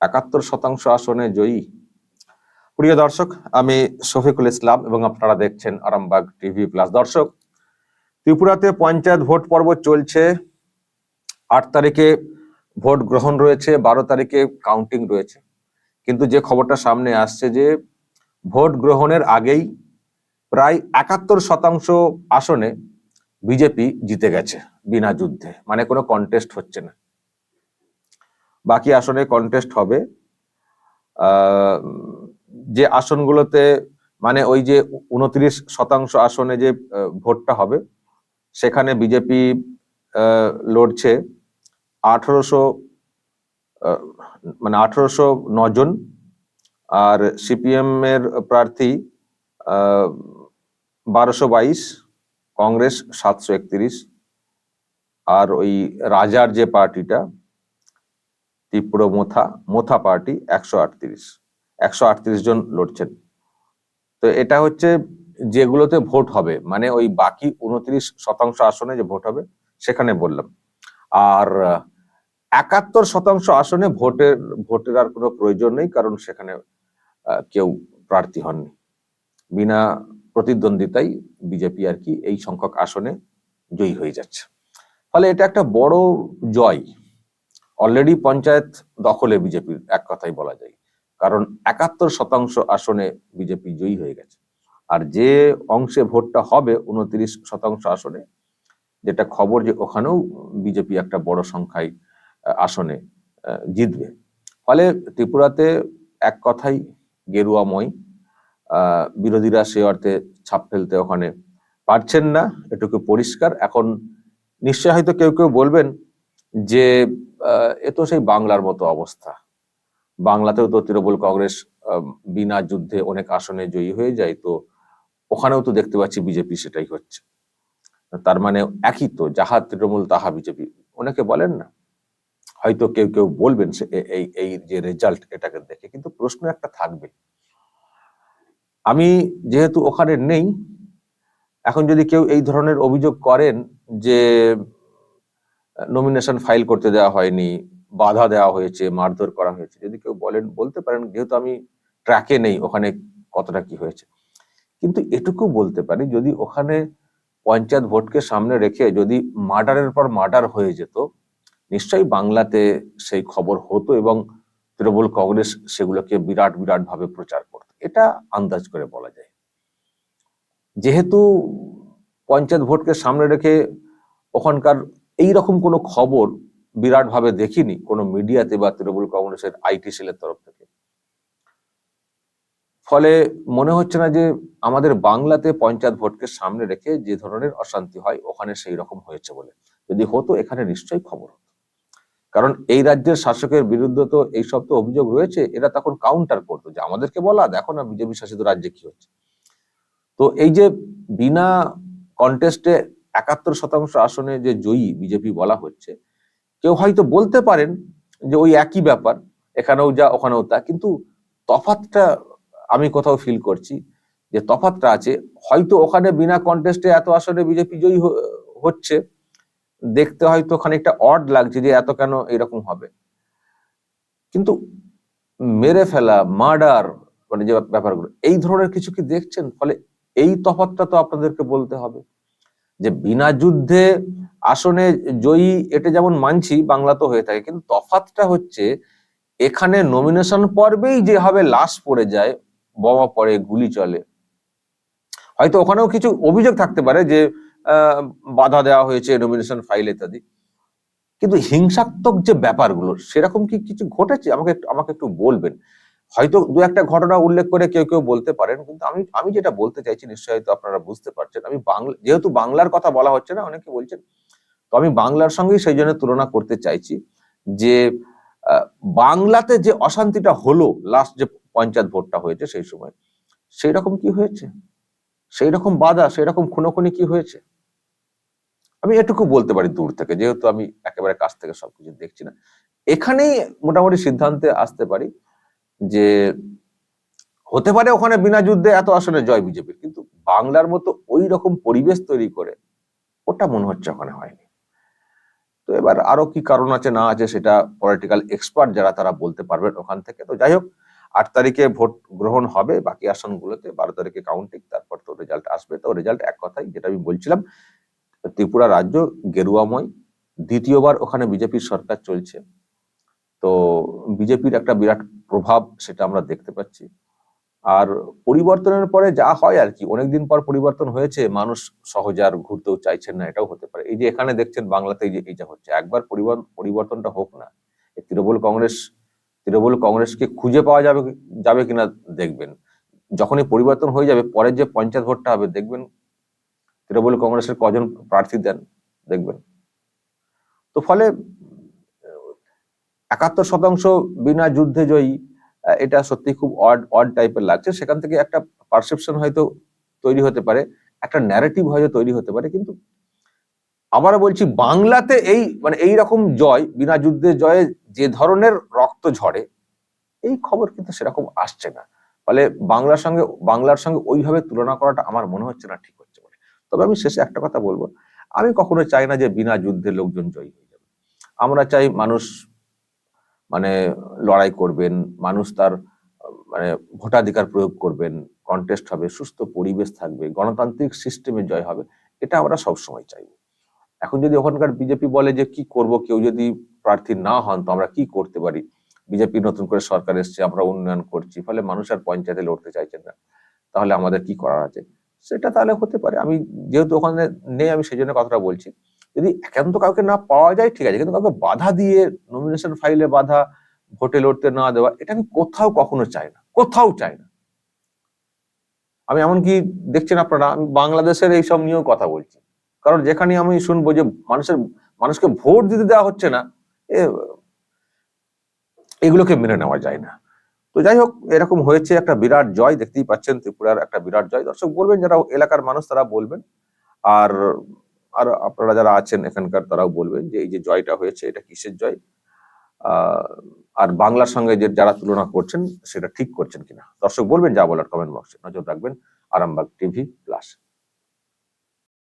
একাত্তর শতাংশ আসনে জয়ী। প্রিয় দর্শক, আমি শফিকুল ইসলাম এবং আপনারা দেখছেন আরামবাগ টিভি প্লাস। দর্শক, ত্রিপুরাতে পঞ্চায়েত ভোট পর্ব চলছে। আট তারিখে ভোট গ্রহণ রয়েছে, বারো তারিখে কাউন্টিং রয়েছে। কিন্তু যে খবরটা সামনে আসছে যে ভোট গ্রহণের আগেই প্রায় একাত্তর শতাংশ আসনে বিজেপি জিতে গেছে বিনা যুদ্ধে। মানে কোনো কন্টেস্ট হচ্ছে না। বাকি আসনে কন্টেস্ট হবে। যে আসনগুলোতে মানে ওই যে উনত্রিশ শতাংশ আসনে যে ভোটটা হবে, সেখানে বিজেপি লড়ছে আঠারোশো মানে আঠারোশো জন আর সিপিএম এর প্রার্থী বারোশো বাইশ, কংগ্রেস সাতশো একত্রিশ। আর ওই রাজার যে পার্টিটা ত্রিপুরা মোথা মোথা পার্টি একশো আটত্রিশ একশো আটত্রিশ জন লড়ছেন। তো এটা হচ্ছে যেগুলোতে ভোট হবে মানে ওই বাকি উনত্রিশ শতাংশ আসনে যে ভোট হবে, সেখানে বললাম। আর, একাত্তর শতাংশ আসনে ভোটের ভোটের আর কোনো প্রয়োজন নেই, কারণ সেখানে কেউ প্রার্থী হননি। বিনা প্রতিদ্বন্দ্বিতাই বিজেপি আর কি এই সংখ্যক আসনে জয়ী হয়ে যাচ্ছে। ফলে এটা একটা বড় জয়। অলরেডি পঞ্চায়েত দখলে বিজেপির, এক কথাই বলা যায়। কারণ একাত্তর শতাংশ আসনে বিজেপি জয়ী হয়ে গেছে। আর যে অংশে ভোটটা হবে উনত্রিশ শতাংশ আসনে, যেটা খবর যে ওখানেও বিজেপি একটা বড় সংখ্যায় আসনে জিতবে। ফলে ত্রিপুরাতে এক কথাই গেরুয়াময় বিরোধীরা সে অর্থে ছাপ ফেলতে ওখানে পারছেন না, এটুকু পরিষ্কার। এখন নিশ্চয় হয়তো কেউ কেউ বলবেন যে এ তো সেই বাংলার মতো অবস্থা। বাংলাতেও তো তৃণমূল কংগ্রেস বিনা যুদ্ধে অনেক আসনে জয়ী হয়ে যায়, তো ওখানেও তো দেখতে পাচ্ছি বিজেপি সেটাই হচ্ছে। তার মানে একই তো, যাহা তৃণমূল তাহা বিজেপি। অনেকে বলেন না, হয়তো কেউ কেউ বলবেন সে এই এই যে রেজাল্ট এটাকে দেখে, কিন্তু প্রশ্ন একটা থাকবে। আমি যেহেতু ওখানে নেই, এখন যদি কেউ এই ধরনের অভিযোগ করেন যে নমিনেশন ফাইল করতে দেওয়া হয়নি, বাধা দেওয়া হয়েছে, মারধর করা হয়েছে। যদি কেউ বলেন, বলতে পারেন, যেহেতু আমি ট্র্যাকে নেই, ওখানে কতটা কি হয়েছে। কিন্তু এটুকু বলতে পারি, যদি ওখানে পঞ্চায়েত ভোটকে সামনে রেখে যদি মার্ডারের পর মার্ডার হয়ে যেত, নিশ্চয়ই বাংলাতে সেই খবর হতো এবং তৃণমূল কংগ্রেস সেগুলোকে বিরাট বিরাট ভাবে প্রচার করত। এটা আন্দাজ করে বলা যায়। যেহেতু পঞ্চায়েত ভোটকে সামনে রেখে ওখানকার এই রকম কোনো খবর বিরাট ভাবে দেখিনি কোনো মিডিয়াতে বা তৃণমূল কংগ্রেসের আইটি সেলের তরফ থেকে। ফলে মনে হচ্ছে না যে আমাদের বাংলাতে পঞ্চায়েত ভোটকে সামনে রেখে যে ধরনের অশান্তি হয় ওখানে সেই রকম হয়েছে বলে। যদি হতো, এখানে নিশ্চয়ই খবর হতো। কারণ এই রাজ্যের শাসকের বিরুদ্ধে তো এইসব তো অভিযোগ রয়েছে, এরা তখন কাউন্টার করতো যে আমাদেরকে বলা, দেখো না, বিজেপি শাসিত রাজ্যে কি হচ্ছে। তো এই যে বিনা কন্টেস্টে একাত্তর শতাংশ আসনে যে জয়ী বিজেপি বলা হচ্ছে, কেউ হয়তো বলতে পারেন যে ওই একই ব্যাপার, এখানেও যা, ওখানেও তা, কিন্তু তফাতটা আমি কোথাও ফিল করছি যে তফাতটা আছে। হয়তো ওখানে বিনা কন্টেস্টে এত আসনে বিজেপি জয়ী হচ্ছে, দেখতে হয়তো খানিকটা অড লাগছে যে এত কেন এরকম হবে। কিন্তু মেরে ফেলা মার্ডার মানে যে ব্যাপারগুলো, এই ধরনের কিছু কি দেখছেন? ফলে এই তফাতটা তো আপনাদেরকে বলতে হবে। যে বিনা যুদ্ধে আসনে জয়ী, এটা যেমন মানছি, বাংলা তো হয়ে থাকে। কিন্তু তফাতটা হচ্ছে, এখানে নমিনেশন পর্বেই যেভাবে লাশ পড়ে যায়, বোমা পড়ে, গুলি চলে, হয়তো ওখানেও কিছু অভিযোগ থাকতে পারে যে বাধা দেওয়া হয়েছে নমিনেশন ফাইল ইত্যাদি। কিন্তু হিংসাত্মক যে ব্যাপারগুলো, সেরকম কি কিছু ঘটেছে? আমাকে আমাকে একটু বলবেন। হয়তো দু একটা ঘটনা উল্লেখ করে কেউ কেউ বলতে পারেন, কিন্তু আমি আমি যেটা বলতে চাইছি নিশ্চয়ই হয়তো আপনারা বুঝতে পারছেন। আমি বাংলা, যেহেতু বাংলার কথা বলা হচ্ছে না, অনেকে বলছেন, তো আমি বাংলার সঙ্গেই সেই জন্য তুলনা করতে চাইছি যে বাংলাতে যে অশান্তিটা হলো লাস্ট যে পঞ্চায়েত ভোটটা হয়েছে সেই সময় সেই রকম কি হয়েছে? সেই রকম বাধা সেই রকম খুনোখুনি কি হয়েছে? আমি এটুকু বলতে পারি দূর থেকে, যেহেতু আমি একেবারে কাছ থেকে সবকিছু দেখছি না। এখানেই মোটামুটি সিদ্ধান্তে আসতে পারি। যে হতে পারে ওখানে বিনা যুদ্ধে এত আসনে জয় বিজেপির, কিন্তু বাংলার মতো ওই রকম পরিবেশ তৈরি করে ওটা মনে হচ্ছে ওখানে হয়নি। তো এবার আরও কি কারণ আছে না আছে সেটা পলিটিক্যাল এক্সপার্ট যারা তারা বলতে পারবেন ওখান থেকে। তো যাই হোক, আট তারিখে ভোট গ্রহণ হবে বাকি আসনগুলোতে, বারো তারিখে কাউন্টিং তারপর তো রেজাল্ট আসবে। তো রেজাল্ট এক কথাই, যেটা আমি বলছিলাম, ত্রিপুরা রাজ্য গেরুয়াময়, দ্বিতীয়বার ওখানে বিজেপির সরকার চলছে। তো বিজেপির একটা বিরাট প্রভাব সেটা আমরা দেখতে পাচ্ছি। আর পরিবর্তনের পরে যা হয় আর কি, অনেকদিন পর পরিবর্তন হয়েছে, মানুষ সহজে আর ঘুরতেও চাইছেন না, এটাও হতে পারে। এই যে এখানে দেখছেন বাংলাতে এই যে এই যা হচ্ছে, একবার পরিবর্তন পরিবর্তনটা হোক না তৃণমূল কংগ্রেস, তৃণমূল কংগ্রেসকে খুঁজে পাওয়া যাবে যাবে কিনা দেখবেন। যখনই পরিবর্তন হয়ে যাবে, পরের যে পঞ্চায়েত ভোটটা হবে, দেখবেন তৃণমূল কংগ্রেসের কজন প্রার্থী দেন, দেখবেন। তো ফলে একাত্তর শতাংশ বিনা যুদ্ধে জয়ী এটা সত্যি খুব অড অড টাইপের লাগছে। সেখান থেকে একটা পারসেপশন হয়তো তৈরি হতে পারে, একটা ন্যারেটিভ হয়তো তৈরি হতে পারে, কিন্তু আবার বলছি, বাংলাতে এই মানে এই রকম জয় বিনা যুদ্ধে জয়ে যে ধরনের রক্ত ঝরে, এই খবর কিন্তু সেরকম আসছে না। ফলে বাংলার সঙ্গে বাংলার সঙ্গে ওইভাবে তুলনা করাটা আমার মনে হচ্ছে না ঠিক হচ্ছে বলে। তবে আমি শেষে একটা কথা বলব, আমি কখনো চাই না যে বিনা যুদ্ধে লোকজন জয়ী হয়ে যাবে। আমরা চাই মানুষ মানে লড়াই করবেন, মানুষ তার মানে ভোটাধিকার প্রয়োগ করবেন কন্টেস্ট হবে, সুস্থ পরিবেশ থাকবে, গণতান্ত্রিক সিস্টেমে জয় হবে, এটা আমরা সবসময় চাইব এখন যদি ওখানকার বিজেপি বলে যে কি করব, কেউ যদি প্রার্থী না হন, তো আমরা কি করতে পারি? বিজেপি নতুন করে সরকার এসছে, আমরা উন্নয়ন করছি, ফলে মানুষ আর পঞ্চায়েতে লড়তে চাইছেন না। তাহলে আমাদের কি করার আছে? সেটা তাহলে হতে পারে। আমি যেহেতু ওখানে নেই, আমি সেই জন্য কথাটা বলছি। যদি একান্ত কাউকে না পাওয়া যায়, ঠিক আছে, কিন্তু কাউকে বাধা দিয়ে নমিনেশন ফাইলে বাধা, ভোটে লড়তে না দেওয়া, এটা আমি কোথাও কখনো চাই না, কোথাও চাই না। আমি এমনকি দেখছেন আপনারা? আমি বাংলাদেশের এইসব নিয়েও কথা বলছি। কারণ যেখানে আমি শুনব যে মানুষের, মানুষকে ভোট দিতে দেওয়া হচ্ছে না এগুলোকে মেনে নেওয়া যায় না। তো যাই হোক, এরকম হয়েছে একটা বিরাট জয়, দেখতেই পাচ্ছেন ত্রিপুরার একটা বিরাট জয়। দর্শক বলবেন, যারা এলাকার মানুষ, তারা বলবেন। আর আর আপনারা যারা আছেন এখানকার তারাও বলবেন যে এই যে জয়টা হয়েছে, এটা কিসের জয়? আর বাংলার সঙ্গে যে যারা তুলনা করছেন, সেটা ঠিক করছেন কিনা? দর্শক বলবেন যা বলার কমেন্ট বক্সে নজর রাখবেন আরামবাগ টিভি প্লাস।